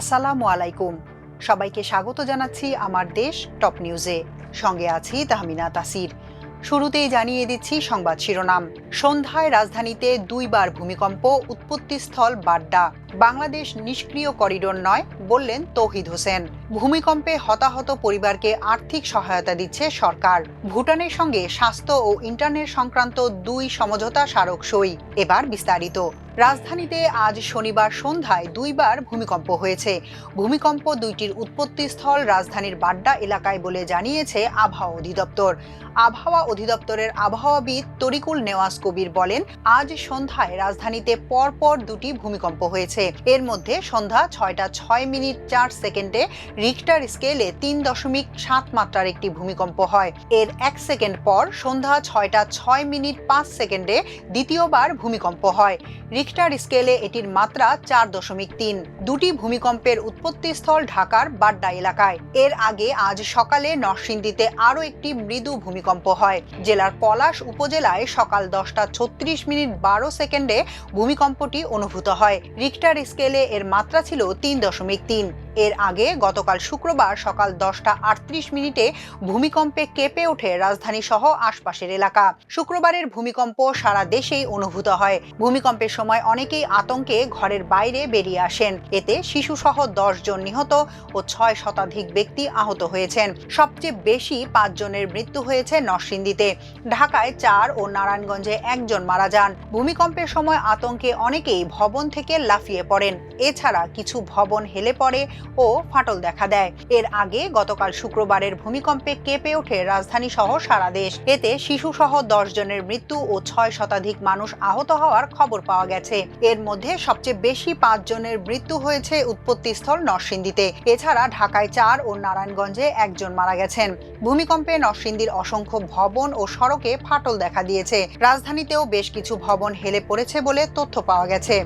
আসসালামু আলাইকুম। সবাইকে স্বাগত জানাচ্ছি আমার দেশ টপ নিউজে। সঙ্গে আছি তাহমিনা তাসির। শুরুতেই জানিয়ে দিচ্ছি সংবাদ শিরোনাম। সন্ধ্যায় রাজধানীতে দুইবার ভূমিকম্প, উৎপত্তিস্থল বাড্ডা। বাংলাদেশ নিষ্ক্রিয় করিডোর নয়, বললেন তৌহিদ হোসেন। ভূমিকম্পে হতাহত পরিবারকে আর্থিক সহায়তা দিচ্ছে সরকার। ভুটানের সঙ্গে স্বাস্থ্য ও ইন্টারনেট সংক্রান্ত দুই সমঝোতা স্মারক সই এবার বিস্তারিত। রাজধানীতে আজ শনিবার সন্ধ্যায় দুইবার ভূমিকম্প হয়েছে। ভূমিকম্প দুইটির উৎপত্তিস্থল রাজধানীর বাড্ডা এলাকায় বলে জানিয়েছে আবহাওয়া অধিদপ্তর। আবহাওয়া অধিদপ্তরের আবহাওয়াবিদ তরিকুল নেওয়াজ কবির বলেন, আজ সন্ধ্যায় রাজধানীতে পরপর দুটি ভূমিকম্প হয়েছে। এর মধ্যে সন্ধ্যা ছয়টা ছয় মিনিট চার সেকেন্ডে রিক্টার স্কেলে তিন দশমিক সাত মাত্রার একটি ভূমিকম্প হয়। এর এক সেকেন্ড পর সন্ধ্যা ছয়টা ছয় মিনিট পাঁচ সেকেন্ডে দ্বিতীয়বার ভূমিকম্প হয়। রিক্টার স্কেলে এটির মাত্রা চার দশমিক তিন। দুটি ভূমিকম্পের উৎপত্তিস্থল ঢাকার বাড্ডা এলাকায়। এর আগে আজ সকালে নরসিংদীতে আরও একটি মৃদু ভূমিকম্প হয়। জেলার পলাশ উপজেলায় সকাল দশটা ছত্রিশ মিনিট বারো সেকেন্ডে ভূমিকম্পটি অনুভূত হয়। রিক্টার স্কেলে এর মাত্রা ছিল তিন দশমিক তিন। এর আগে গতকাল শুক্রবার সকাল দশটা আটত্রিশ মিনিটে ভূমিকম্পে কেঁপে ওঠে রাজধানী সহ আশপাশের এলাকা। শুক্রবারের ভূমিকম্প সারা দেশেই অনুভূত হয়। ভূমিকম্পের সময় অনেকেই আতঙ্কে ঘরের বাইরে বেরিয়ে আসেন। এতে শিশু সহ দশ জন নিহত ও ছয় শতাধিক ব্যক্তি আহত হয়েছেন। সবচেয়ে বেশি পাঁচ জনের মৃত্যু হয়েছে নরসিংদীতে। ঢাকায় চার ও নারায়ণগঞ্জে একজন মারা যান। ভূমিকম্পের সময় আতঙ্কে অনেকেই ভবন থেকে লাফিয়ে পড়েন। এছাড়া কিছু ভবন হেলে পড়ে ও ফাটল দেখা দেয়। এর আগে গতকাল শুক্রবারের ভূমিকম্পে কেঁপে ওঠে রাজধানী সহ সারা দেশ। এতে শিশু সহ দশ জনের মৃত্যু ও ছয় শতাধিক মানুষ আহত হওয়ার খবর পাওয়া গেছে। এর মধ্যে সবচেয়ে বেশি পাঁচ জনের মৃত্যু হয়েছে উৎপত্তিস্থল নরসিংদীতে। এছাড়া ঢাকায় চার ও নারায়ণগঞ্জে একজন মারা গেছেন। ভূমিকম্পে নরসিংদীর অসংখ্য ভবন ও সড়কে ফাটল দেখা দিয়েছে। রাজধানীতেও বেশ কিছু ভবন হেলে পড়েছে বলে তথ্য পাওয়া গেছে।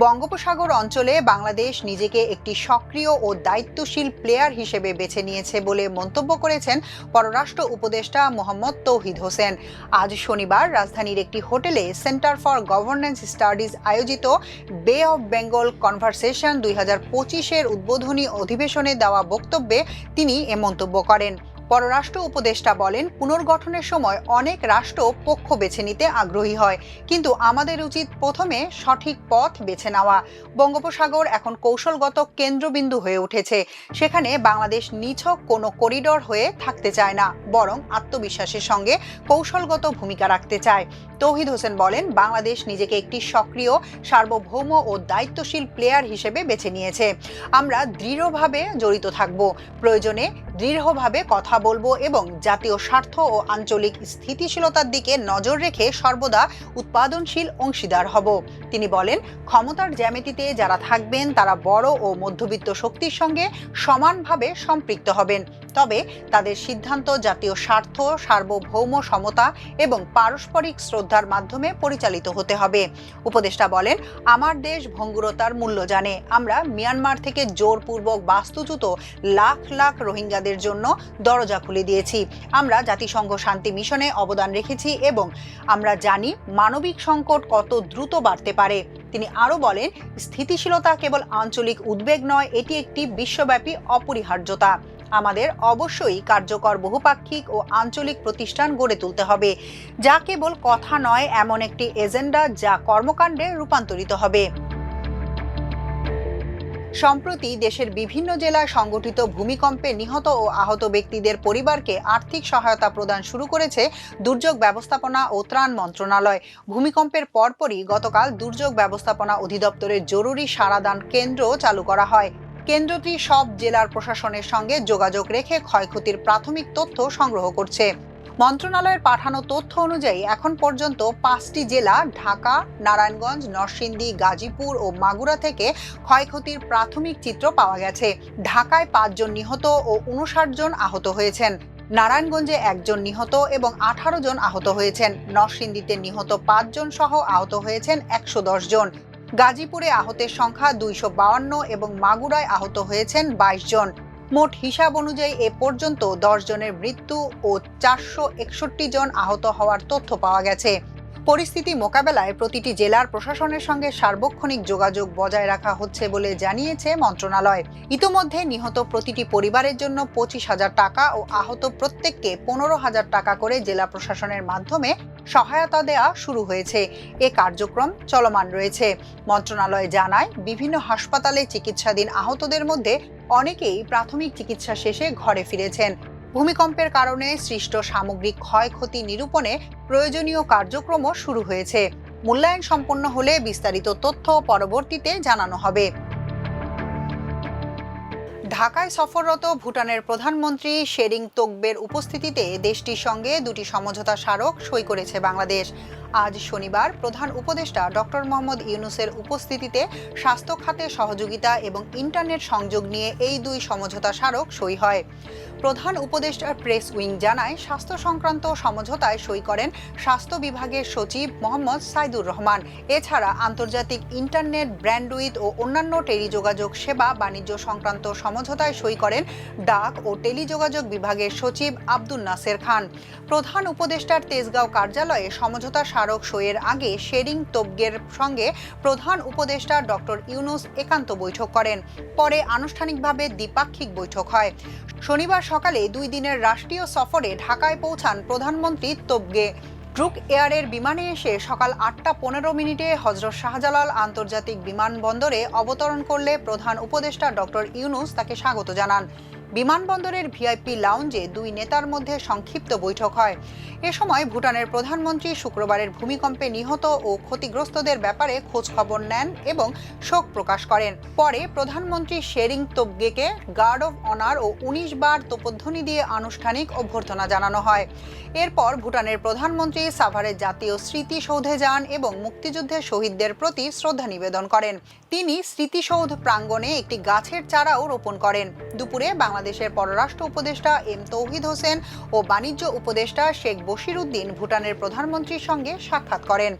বঙ্গোপসাগর অঞ্চলে বাংলাদেশ নিজেকে একটি সক্রিয় ও দায়িত্বশীল প্লেয়ার হিসেবে বেছে নিয়েছে বলে মন্তব্য করেছেন পররাষ্ট্র উপদেষ্টা মোহাম্মদ তৌহিদ হোসেন। আজ শনিবার রাজধানীর একটি হোটেলে সেন্টার ফর গভর্নেন্স স্টাডিজ আয়োজিত বে অফ বেঙ্গল কনভারসেশন দুই হাজার পঁচিশের উদ্বোধনী অধিবেশনে দেওয়া বক্তব্যে তিনি এ মন্তব্য করেন। পররাষ্ট্র উপদেষ্টা বলেন, পুনর্গঠনের সময় অনেক রাষ্ট্র পক্ষ বেছে নিতে আগ্রহী হয়, কিন্তু আমাদের উচিত প্রথমে সঠিক পথ বেছে নেওয়া। বঙ্গোপসাগর এখন কৌশলগত কেন্দ্রবিন্দু হয়ে উঠেছে, সেখানে বাংলাদেশ নিছক কোনো করিডর হয়ে থাকতে চায় না, বরং আত্মবিশ্বাসের সঙ্গে কৌশলগত ভূমিকা রাখতে চায়। তৌহিদ হোসেন বলেন, বাংলাদেশ নিজেকে একটি সক্রিয়, সার্বভৌম ও দায়িত্বশীল প্লেয়ার হিসেবে বেছে নিয়েছে। আমরা দৃঢ়ভাবে জড়িত থাকব, প্রয়োজনে দৃঢ়ভাবে কথা বলব এবং জাতীয় স্বার্থ ও আঞ্চলিক স্থিতিশীলতার দিকে নজর রেখে সর্বদা উৎপাদনশীল অংশীদার হব। তিনি বলেন, ক্ষমতার জ্যামিতিতে যারা থাকবেন, তারা বড় ও মধ্যবিত্ত শক্তির সঙ্গে সমানভাবে সম্পৃক্ত হবেন। তবে তাদের সিদ্ধান্ত জাতীয় স্বার্থ, সার্বভৌম সমতা এবং পারস্পরিক শ্রদ্ধার মাধ্যমে পরিচালিত হতে হবে। উপদেষ্টা বলেন, আমার দেশ ভঙ্গুরতার মূল্য জানে। আমরা মিয়ানমার থেকে জোরপূর্বক বাস্তুচ্যুত লাখ লাখ রোহিঙ্গাদের জন্য দরজা খুলে দিয়েছি। আমরা জাতিসংঘ শান্তি মিশনে অবদান রেখেছি এবং আমরা জানি মানবিক সংকট কত দ্রুত বাড়তে পারে। তিনি আরও বলেন, স্থিতিশীলতা কেবল আঞ্চলিক উদ্বেগ নয়, এটি একটি বিশ্বব্যাপী অপরিহার্যতা। আমাদের অবশ্যই কার্যকর বহুপাক্ষিক ও আঞ্চলিক প্রতিষ্ঠান গড়ে তুলতে হবে, যা কেবল কথা নয়, এমন একটি এজেন্ডা যা কর্মকাণ্ডে রূপান্তরিত হবে। সম্প্রতি দেশের বিভিন্ন জেলায় সংগঠিত ভূমিকম্পে নিহত ও আহত ব্যক্তিদের পরিবারকে আর্থিক সহায়তা প্রদান শুরু করেছে দুর্যোগ ব্যবস্থাপনা ও ত্রাণ মন্ত্রণালয়। ভূমিকম্পের পরপরই গতকাল দুর্যোগ ব্যবস্থাপনা অধিদপ্তরের জরুরি সারাদান কেন্দ্র চালু করা হয়। কেন্দ্রটি সব জেলার প্রশাসনের সঙ্গে যোগাযোগ রেখে ক্ষয়ক্ষতির প্রাথমিক তথ্য সংগ্রহ করছে। মন্ত্রণালয়ের পাঠানো তথ্য অনুযায়ী এখন পর্যন্ত পাঁচটি জেলা ঢাকা, নারায়ণগঞ্জ, নরসিংদী, গাজীপুর ও মাগুরা থেকে ক্ষয়ক্ষতির প্রাথমিক চিত্র পাওয়া গেছে। ঢাকায় পাঁচজন নিহত ও উনষাট জন আহত হয়েছেন। নারায়ণগঞ্জে একজন নিহত এবং আঠারো জন আহত হয়েছেন। নরসিংদীতে নিহত পাঁচজন সহ আহত হয়েছেন একশো দশ জন। গাজীপুরে আহতের সংখ্যা দুইশো এবং মাগুরায় আহত হয়েছেন বাইশ জন। মোট হিসাব অনুযায়ী এ পর্যন্ত দশ জনের মৃত্যু ও চারশো একষট্টি জন আহত হওয়ার তথ্য পাওয়া গেছে। পরিস্থিতি মোকাবেলায় প্রতিটি জেলার প্রশাসনের সঙ্গে সার্বক্ষণিক যোগাযোগ বজায় রাখা হচ্ছে বলে জানিয়েছে মন্ত্রণালয় ইতোমধ্যে নিহত প্রতিটি পরিবারের জন্য পঁচিশ হাজার টাকা ও আহত প্রত্যেককে পনেরো হাজার টাকা করে জেলা প্রশাসনের মাধ্যমে সহায়তা দেওয়া শুরু হয়েছে। এ কার্যক্রম চলমান রয়েছে। মন্ত্রণালয় জানায়, বিভিন্ন হাসপাতালে চিকিৎসাধীন আহতদের মধ্যে অনেকেই প্রাথমিক চিকিৎসা শেষে ঘরে ফিরেছেন। ভূমিকম্পের কারণে সৃষ্ট সামগ্রিক ক্ষয়ক্ষতি নিরূপণে প্রয়োজনীয় কার্যক্রমও শুরু হয়েছে। মূল্যায়ন সম্পন্ন হলে বিস্তারিত তথ্য পরবর্তীতে জানানো হবে। ঢাকায় সফররত ভুটানের প্রধানমন্ত্রী শেরিং তোকবের উপস্থিতিতে দেশটির সঙ্গে দুটি সমঝোতা স্মারক সই করেছে বাংলাদেশ। আজ শনিবার প্রধান উপদেষ্টা ডক্টর মোহাম্মদ ইউনুসের উপস্থিতিতে স্বাস্থ্য খাতে সহযোগিতা এবং ইন্টারনেট সংযোগ নিয়ে এই দুই সমঝোতা স্মারক সই হয়। প্রধান উপদেষ্টার প্রেস উইং জানায়, স্বাস্থ্য সংক্রান্ত সমঝোতায় সই করেন স্বাস্থ্য বিভাগের সচিব মোহাম্মদ সাইদুর রহমান। এছাড়া আন্তর্জাতিক ইন্টারনেট ব্র্যান্ডউইথ ও অন্যান্য টেলিযোগাযোগ সেবা বাণিজ্য সংক্রান্ত সমঝোতায় সই করেন ডাক ও টেলিযোগাযোগ বিভাগের সচিব আব্দুল নাসের খান। প্রধান উপদেষ্টার তেজগাঁও কার্যালয়ে সমঝোতা স্মারক সইয়ের আগে শেরিং তোবগের সঙ্গে প্রধান উপদেষ্টা ডক্টর ইউনুস একান্ত বৈঠক করেন। পরে আনুষ্ঠানিকভাবে দ্বিপাক্ষিক বৈঠক হয়। শনিবার সকালে দুই দিনের রাষ্ট্রীয় সফরে ঢাকায় পৌঁছান প্রধানমন্ত্রী তোবগে ড্রুক এয়ারের বিমানে এসে সকাল আটটা পনেরো মিনিটে হজরত শাহজালাল আন্তর্জাতিক বিমানবন্দরে অবতরণ করলে প্রধান উপদেষ্টা ডক্টর ইউনুস তাকে স্বাগত জানান। বিমানবন্দরের ভিআইপি লাউঞ্জে দুই নেতার মধ্যে সংক্ষিপ্ত বৈঠক হয়। এ সময় ভুটানের প্রধানমন্ত্রী শুক্রবারের ভূমিকম্পে নিহত ও ক্ষতিগ্রস্তদের ব্যাপারে খোঁজ খবর নেন এবং শোক প্রকাশ করেন। পরে প্রধানমন্ত্রী শেরিং তোবগেকে গার্ড অফ অনার ও উনিশ বার তোপধ্বনি দিয়ে আনুষ্ঠানিক অভ্যর্থনা জানানো হয়। এরপর ভুটানের প্রধানমন্ত্রী সাভারের জাতীয় স্মৃতিসৌধে যান এবং মুক্তিযুদ্ধের শহীদদের প্রতি শ্রদ্ধা নিবেদন করেন। তিনি স্মৃতিসৌধ প্রাঙ্গণে একটি গাছের চারাও রোপণ করেন। দুপুরে বাংলাদেশের পররাষ্ট্র উপদেষ্টা এম তৌহিদ হোসেন ও বাণিজ্য উপদেষ্টা শেখ বশির উদ্দিন ভুটানের প্রধানমন্ত্রীর সঙ্গে সাক্ষাৎ করেন।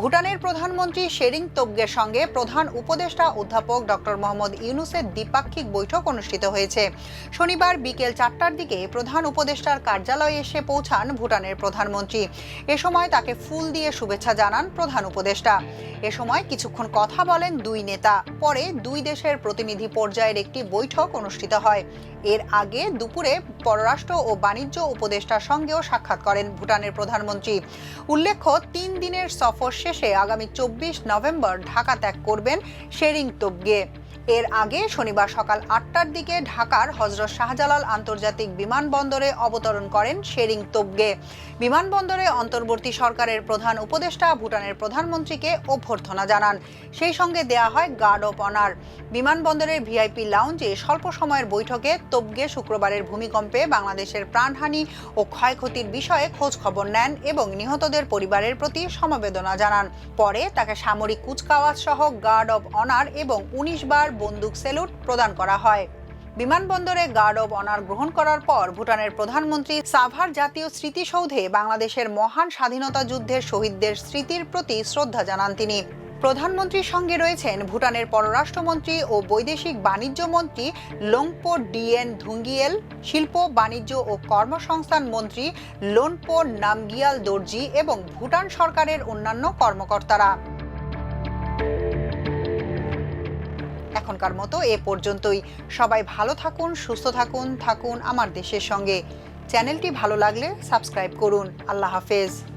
ভুটানের প্রধানমন্ত্রী শেরিং তোবগের সঙ্গে প্রধান উপদেষ্টা অধ্যাপক ডক্টর মোহাম্মদ ইউনুসের দ্বিপাক্ষিক বৈঠক অনুষ্ঠিত হয়েছে। শনিবার বিকেল চারটার দিকে প্রধান উপদেষ্টার কার্যালয়ে এসে পৌঁছান ভুটানের প্রধানমন্ত্রী। এ সময় তাকে ফুল দিয়ে শুভেচ্ছা জানান প্রধান উপদেষ্টা। এ সময় কিছুক্ষণ কথা বলেন দুই নেতা। পরে দুই দেশের প্রতিনিধি পর্যায়ের একটি বৈঠক অনুষ্ঠিত হয়। এর আগে দুপুরে পররাষ্ট্র ও বাণিজ্য উপদেষ্টার সঙ্গেও সাক্ষাৎ করেন ভুটানের প্রধানমন্ত্রী। উল্লেখ্য, তিন দিনের সফর শেষে আগামী চব্বিশ নভেম্বর ঢাকা ত্যাগ করবেন শেরিং তোবগে এর আগে শনিবার সকাল আটটার দিকে ঢাকার হজরত শাহজালাল আন্তর্জাতিক বিমানবন্দরে অবতরণ করেন শেরিং তোবগে। বিমানবন্দরে অন্তর্বর্তী সরকারের প্রধান উপদেষ্টা, ভুটানের প্রধানমন্ত্রীকে অভ্যর্থনা জানান। সেই সঙ্গে দেয়া হয় গার্ড অব অনার। বিমানবন্দরের ভিআইপি লাউঞ্জে স্বল্প সময়ের বৈঠকে তোবগে শুক্রবারের ভূমিকম্পে বাংলাদেশের প্রাণহানি ও ক্ষয়ক্ষতির বিষয়ে খোঁজ খবর নেন এবং নিহতদের পরিবারের প্রতি সমবেদনা জানান। পরে তাকে সামরিক কুচকাওয়াজ সহ গার্ড অব অনার এবং উনিশ বার বন্দুক সেলুট প্রদান করা হয়। বিমানবন্দরে গার্ড অব অনার গ্রহণ করার পর ভুটানের প্রধানমন্ত্রী সাভার জাতীয় স্মৃতিসৌধে বাংলাদেশের মহান স্বাধীনতা যুদ্ধের শহীদদের স্মৃতির প্রতি শ্রদ্ধা জানান তিনি। প্রধানমন্ত্রীর সঙ্গে রয়েছেন ভুটানের পররাষ্ট্রমন্ত্রী ও বৈদেশিক বাণিজ্য মন্ত্রী লোংপো ডিএন ধুঙ্গিয়েল, শিল্প, বাণিজ্য ও কর্মসংস্থান মন্ত্রী লোনপো নামগিয়াল দর্জি এবং ভুটান সরকারের অন্যান্য কর্মকর্তারা। এখনকার মতো এ পর্যন্তই। সবাই ভালো থাকুন, সুস্থ থাকুন থাকুন আমার দেশের সঙ্গে। চ্যানেলটি ভালো লাগলে সাবস্ক্রাইব করুন। আল্লাহ হাফেজ।